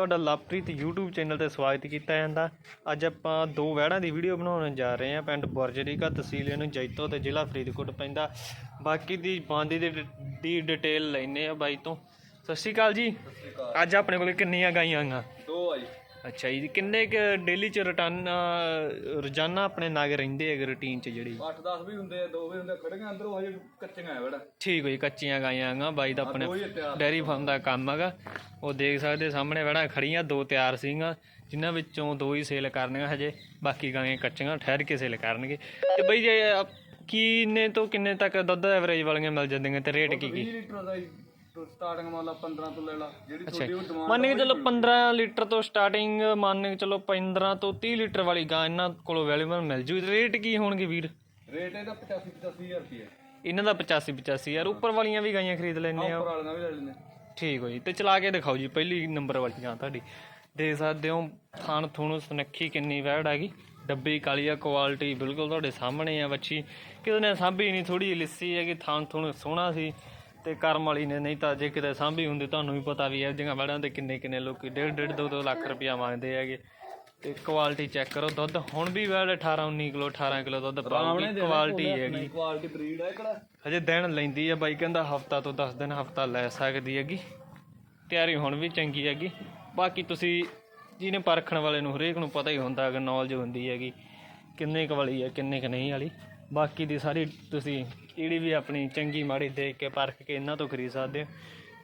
ਤੁਹਾਡਾ Lovepreet YouTube channel ਤੇ ਸਵਾਗਤ ਕੀਤਾ ਜਾਂਦਾ। ਅੱਜ ਆਪਾਂ ਦੋ ਵਹਿੜਾਂ ਦੀ ਵੀਡੀਓ ਬਣਾਉਣ ਜਾ ਰਹੇ ਹਾਂ। ਪਿੰਡ ਬੁਰਜਰੀਕਾ ਤਹਿਸੀਲ ਇਹਨੂੰ ਜੈਤੋ ਤੇ ਜ਼ਿਲ੍ਹਾ ਫਰੀਦਕੋਟ ਪੈਂਦਾ। ਬਾਕੀ ਦੀ ਬਾਂਦੀ ਦੀ ਡ- ਦੀ ਡਿਟੇਲ ਲੈਨੇ ਆ ਬਾਈ ਤੋਂ। ਸਤਿ ਸ਼੍ਰੀ ਅਕਾਲ ਜੀ। ਅੱਜ ਆਪਣੇ ਕੋਲ ਕਿੰਨੀਆਂ ਗਾਈਆਂ ਆ ਅੱਛਾ ਜੀ ਕਿੰਨੇ ਕ ਡੇਲੀ ਚ ਰਿਟਰਨ ਰੋਜ਼ਾਨਾ ਆਪਣੇ ਨਾਗ ਰਹਿੰਦੇ ਹੈਗੇ ਰੂਟੀਨ ਚ ਜਿਹੜੀ? 8-10 ਵੀ ਹੁੰਦੇ ਆ ਦੋ ਵੀ ਹੁੰਦੇ ਖੜੀਆਂ ਅੰਦਰੋਂ ਹਜੇ ਕੱਚੀਆਂ ਆ ਬੜਾ ਠੀਕ ਹੋਈ ਕੱਚੀਆਂ ਗਾਈਆਂ ਆ ਬਾਈ ਦਾ ਆਪਣੇ ਡੈਰੀ ਫਾਰਮ ਦਾ ਕੰਮ ਹੈਗਾ। ਉਹ ਦੇਖ ਸਕਦੇ ਸਾਹਮਣੇ ਵੜਾ ਖੜੀਆਂ ਦੋ ਤਿਆਰ ਸੀਗੀਆਂ ਜਿਨ੍ਹਾਂ ਵਿੱਚੋਂ ਦੋ ਹੀ ਸੇਲ ਕਰਨੀਆਂ ਹਜੇ ਬਾਕੀ ਗਾਂਆਂ ਕੱਚੀਆਂ ਠਹਿਰ ਕੇ ਸੇਲ ਕਰਨਗੇ। ਤੇ ਬਈ ਜੇ ਕਿੰਨੇ ਤੋਂ ਕਿੰਨੇ ਤੱਕ ਦੁੱਧ ਐਵਰੇਜ ਵਾਲੀਆਂ ਮਿਲ ਜਾਂਦੀਆਂ ਤੇ ਰੇਟ ਕੀ 20 ਕੀ ਲੀਟਰ ਦਾ ਸਟਾਰਟਿੰਗ ਮੰਨ ਲਾ 15 ਤੋਂ ਲੈ ਲਾ ਜਿਹੜੀ ਅੱਛਾ ਤੁਹਾਡੀ ਉਹ ਡਿਮਾਂਡ ਮੰਨ ਕੇ ਚਲੋ 15 ਲੀਟਰ ਤੋਂ ਸਟਾਰਟਿੰਗ ਮੰਨ ਕੇ ਚਲੋ 15 ਤੋਂ 30 ਲੀਟਰ ਵਾਲੀ ਗਾਂ ਇਹਨਾਂ ਕੋਲੋਂ ਅਵੇਲੇਬਲ ਮਿਲ ਜੂ। ਰੇਟ ਕੀ ਹੋਣਗੇ ਵੀਰ? ਰੇਟ ਇਹਦਾ 85 85000 ਰੁਪਏ ਇਹਨਾਂ ਦਾ 85 85 ਯਾਰ ਉੱਪਰ ਵਾਲੀਆਂ ਵੀ ਗਾਈਆਂ ਖਰੀਦ ਲੈਣੇ ਆ। ਉੱਪਰ ਵਾਲੀਆਂ ਵੀ ਲੈ ਲੈਣੇ ਠੀਕ ਹੋ ਜੀ। ਤੇ ਚਲਾ ਕੇ ਦਿਖਾਓ ਜੀ ਪਹਿਲੀ ਨੰਬਰ ਵਾਲੀ ਗਾਂ ਤੁਹਾਡੀ। ਦੇਖ ਸਕਦੇ ਹੋ ਥਾਣ ਥੁਣ ਸੁਨੱਖੀ ਕਿੰਨੀ ਵੈੜ ਹੈਗੀ ਡੱਬੀ ਕਾਲੀ ਆ ਕੁਆਲਿਟੀ ਬਿਲਕੁਲ ਤੁਹਾਡੇ ਸਾਹਮਣੇ ਆ ਬੱਚੀ। ਕਿਸੇ ਨੇ ਸਾਂਭੀ ਨਹੀਂ ਥੋੜੀ ਲਿੱਸੀ ਹੈਗੀ ਥਾਣ ਥੁਣ ਸੋਹਣਾ ਸੀ। ਤੇ ਕਰਮ ਵਾਲੀ ਨੇ ਨਹੀਂ ਤਾਂ ਜੇ ਕਿਤੇ ਸਾਂਭੀ ਹੁੰਦੀ ਤੁਹਾਨੂੰ ਵੀ ਪਤਾ ਵੀ ਇਹ ਜਿਹੀਆਂ ਵੈੜਾਂ ਦੇ ਕਿੰਨੇ ਕਿੰਨੇ ਲੋਕੀ ਡੇਢ ਡੇਢ ਦੋ ਦੋ ਲੱਖ ਰੁਪਇਆ ਮੰਗਦੇ ਹੈਗੇ। ਤੇ ਕੁਆਲਿਟੀ ਚੈੱਕ ਕਰੋ ਦੁੱਧ ਹੁਣ ਵੀ ਵੈੜ 18 19 ਕਿਲੋ 18 ਕਿਲੋ ਦੁੱਧ ਪਾਉਗੀ ਕੁਆਲਿਟੀ ਹੈਗੀ। ਕੁਆਲਿਟੀ ਬਰੀਡ ਹੈ ਕਿਹੜਾ? ਹਜੇ ਦਿਨ ਲੈਂਦੀ ਆ ਬਾਈ ਕਹਿੰਦਾ ਹਫਤਾ ਤੋਂ 10 ਦਿਨ ਹਫਤਾ ਲੈ ਸਕਦੀ ਹੈਗੀ। ਤਿਆਰੀ ਹੁਣ ਵੀ ਚੰਗੀ ਹੈਗੀ। ਬਾਕੀ ਤੁਸੀਂ ਜਿਹਨੇ ਪਰਖਣ ਵਾਲੇ ਨੂੰ ਹਰੇਕ ਨੂੰ ਪਤਾ ਹੀ ਹੁੰਦਾ ਹੈਗਾ ਨੌਲੇਜ ਹੁੰਦੀ ਹੈਗੀ ਕਿੰਨੇ ਕੁ ਵਾਲੀ ਹੈ ਕਿੰਨੇ ਕੁ ਨਹੀਂ ਵਾਲੀ। ਬਾਕੀ ਦੀ ਸਾਰੀ ਤੁਸੀਂ ਜਿਹੜੀ ਵੀ ਆਪਣੀ ਚੰਗੀ ਮਾੜੀ ਦੇਖ ਕੇ ਪਰਖ ਕੇ ਇਹਨਾਂ ਤੋਂ ਖਰੀਦ ਸਕਦੇ ਹੋ।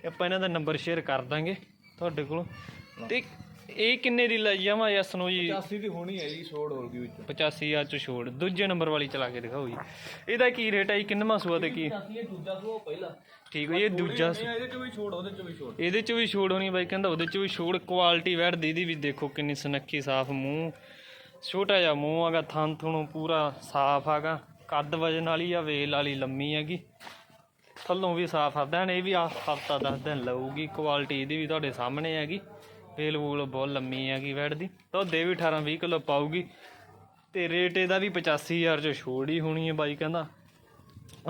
ਆਪਾਂ ਇਹਨਾਂ ਦਾ ਨੰਬਰ ਸ਼ੇਅਰ ਕਰ ਦਾਂਗੇ ਤੁਹਾਡੇ ਕੋਲ। ਤੇ ਇਹ ਕਿੰਨੇ ਦੀ ਲਈ ਜਾਵਾਂ ਯਸ ਨੂੰ ਜੀ। 85 ਦੀ ਹੋਣੀ ਹੈ ਜੀ ਛੋੜ ਹੋਰ ਕੀ ਵਿੱਚ। 85000 ਚ ਛੋੜ। ਦੂਜੇ ਨੰਬਰ ਵਾਲੀ ਚਲਾ ਕੇ ਦਿਖਾਓ ਜੀ। ਇਹਦਾ ਕੀ ਰੇਟ ਹੈ ਜੀ? ਕਿੰਨਵਾਂ ਸੂਆ ਤੇ ਕੀ? 85 ਇਹ ਦੂਜਾ ਸੋ ਪਹਿਲਾ। ਠੀਕ ਹੈ ਇਹ ਦੂਜਾ ਇਹਦੇ ਚ ਵੀ ਛੋੜ ਉਹਦੇ ਚ ਵੀ ਛੋੜ। ਇਹਦੇ ਚ ਵੀ ਛੋੜ ਹੋਣੀ ਬਾਈ ਕਹਿੰਦਾ ਉਹਦੇ ਚ ਵੀ ਛੋੜ। ਕੁਆਲਿਟੀ ਵੈੜ ਦੀ ਦੀ ਵੀ ਦੇਖੋ ਕਿੰਨੀ ਸੁਨੱਖੀ ਸਾਫ਼ ਮੂੰਹ। ਛੋਟਾ ਜਿਹਾ ਮੂੰਹ ਹੈਗਾ ਥਣ ਥੁਣੋਂ ਪੂਰਾ ਸਾਫ਼ ਹੈਗਾ ਕੱਦ ਵਜਨ ਵਾਲੀ ਆ, ਵੇਲ ਵਾਲੀ ਲੰਮੀ ਹੈਗੀ। ਥੱਲੋਂ ਵੀ ਸਾਫ਼ ਆ ਦੇਣ ਇਹ ਵੀ ਆ, ਹਫਤਾ 10 ਦਿਨ ਲਊਗੀ ਕੁਆਲਿਟੀ ਇਹਦੀ ਵੀ ਤੁਹਾਡੇ ਸਾਹਮਣੇ ਹੈਗੀ। ਵੇਲ ਵੂਲ ਬਹੁਤ ਲੰਮੀ ਹੈਗੀ ਵੈੜ ਦੀ। ਦੁੱਧ ਵੀ 18 20 ਕਿਲੋ ਪਾਊਗੀ। ਤੇ ਰੇਟ ਇਹਦਾ ਵੀ 85000 ਚ ਛੋੜ ਹੀ ਹੋਣੀ ਹੈ ਬਾਈ ਕਹਿੰਦਾ।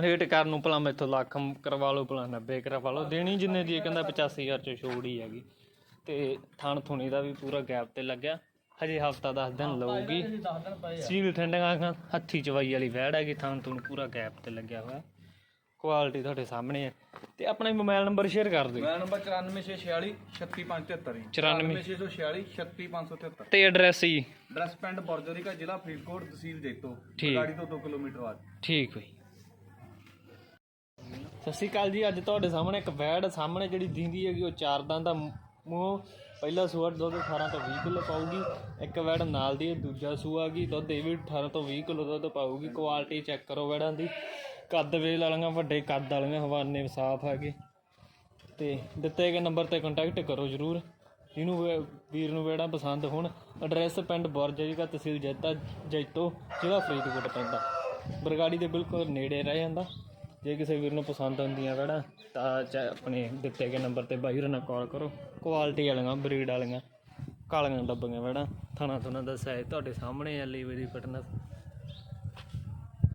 ਰੇਟ ਕਰਨ ਨੂੰ ਭਲਾ ਮੈਥੋਂ ਲੱਖ ਕਰਵਾ ਲਓ, ਭਲਾ 90 ਕਰਵਾ ਲਓ। ਦੇਣੀ ਜਿੰਨੇ ਦੀ ਇਹ ਕਹਿੰਦਾ 85000 ਚ ਛੋੜ ਹੀ ਹੈਗੀ। ਤੇ ਥਣ ਥੁਣੀ ਦਾ ਵੀ ਪੂਰਾ ਗੈਪ ਤੇ ਲੱਗਿਆ। ਹਜੇ ਹਫਤਾ 10 ਦਿਨ ਲਊਗੀ। 10 ਦਿਨ ਪਏ ਸੀਲ ਠੰਡਗਾ ਹੱਥੀ ਚਵਾਈ ਵਾਲੀ ਵੈੜ ਹੈਗੀ ਥਣ ਥੁਣ ਪੂਰਾ ਗੈਪ ਤੇ ਲੱਗਿਆ ਹੋਇਆ। ਕੁਆਲਿਟੀ ਤੁਹਾਡੇ ਸਾਹਮਣੇ ਹੈ ਤੇ ਆਪਣਾ ਮੋਬਾਈਲ ਨੰਬਰ ਸ਼ੇਅਰ ਕਰ ਦਿਓ। ਮੈਂ ਨੰਬਰ 94646 36573 94 94646 36573 ਤੇ ਐਡਰੈਸ ਜੀ। ਡਰੈਸ ਪਿੰਡ ਬਰਜਰੀਕਾ ਜ਼ਿਲ੍ਹਾ ਫਰੀਦਕੋਟ ਤਹਿਸੀਲ ਜੈਤੋ। ਗਾੜੀ ਤੋਂ 2 ਕਿਲੋਮੀਟਰ ਬਾਅਦ। ਠੀਕ ਹੋਈ ਸਤਿ ਸ਼੍ਰੀ ਅਕਾਲ ਜੀ। ਅੱਜ ਤੁਹਾਡੇ ਸਾਹਮਣੇ ਇੱਕ ਵੈੜ ਸਾਹਮਣੇ ਜਿਹੜੀ ਦਿੰਦੀ ਹੈਗੀ ਉਹ ਚਾਰ ਦੰਦ ਦਾ ਮੂੰਹ ਪਹਿਲਾ ਸੂਆ ਦੁੱਧ 18 ਤੋਂ 20 ਕਿਲੋ ਪਾਊਗੀ, ਇੱਕ ਵੈੜ ਨਾਲ ਦੀ, ਦੂਜਾ ਸੂਆ ਗਈ ਦੁੱਧ ਇਹ ਵੀ 18 ਤੋਂ 20 ਕਿਲੋ ਦੁੱਧ ਪਾਊਗੀ। ਕੁਆਲਿਟੀ ਚੈੱਕ ਕਰੋ ਵੈੜਾਂ ਦੀ। ਕੱਦ ਵੇਲ ਵਾਲੀਆਂ, ਵੱਡੇ ਕੱਦ ਵਾਲੀਆਂ, ਹਵਾਨੇ ਸਾਫ਼ ਹੈਗੇ। ਤੇ ਦਿੱਤੇ ਗਏ ਨੰਬਰ ਤੇ ਕੰਟੈਕਟ ਕਰੋ ਜਰੂਰ। ਜਿਹਨੂੰ ਵੀਰ ਨੂੰ ਵੇੜਾ ਪਸੰਦ ਹੋਣ ਐਡਰੈਸ ਪਿੰਡ ਬੁਰਜਰੀਕਾ ਤਹਿਸੀਲ ਜੈਤਾ ਜੈਤੋ, ਜ਼ਿਲ੍ਹਾ ਫਰੀਦਕੋਟ ਪੈਂਦਾ। ਬਰਗਾੜੀ ਦੇ ਬਿਲਕੁਲ ਨੇੜੇ ਰਹਿ ਜਾਂਦਾ। ਜੇ ਕਿਸੇ ਵੀਰ ਨੂੰ ਪਸੰਦ ਆਉਂਦੀਆਂ ਵੇੜਾ, ਤਾਂ ਚਾਹੇ ਆਪਣੇ ਦਿੱਤੇ ਗਏ ਨੰਬਰ ਤੇ ਬਾਈ ਹੋਰਾਂ ਨਾਲ ਕਾਲ ਕਰੋ। ਕੁਆਲਿਟੀ ਵਾਲੀਆਂ ਬਰੀਡ ਵਾਲੀਆਂ, ਕਾਲੀਆਂ ਡੱਬੀਆਂ ਵੇੜਾ ਥਣਾ ਥੁਣਾ ਦਾ ਸਾਈਜ਼ ਤੁਹਾਡੇ ਸਾਹਮਣੇ ਆ ਲੀਵੇ ਦੀ ਫਿਟਨੈਸ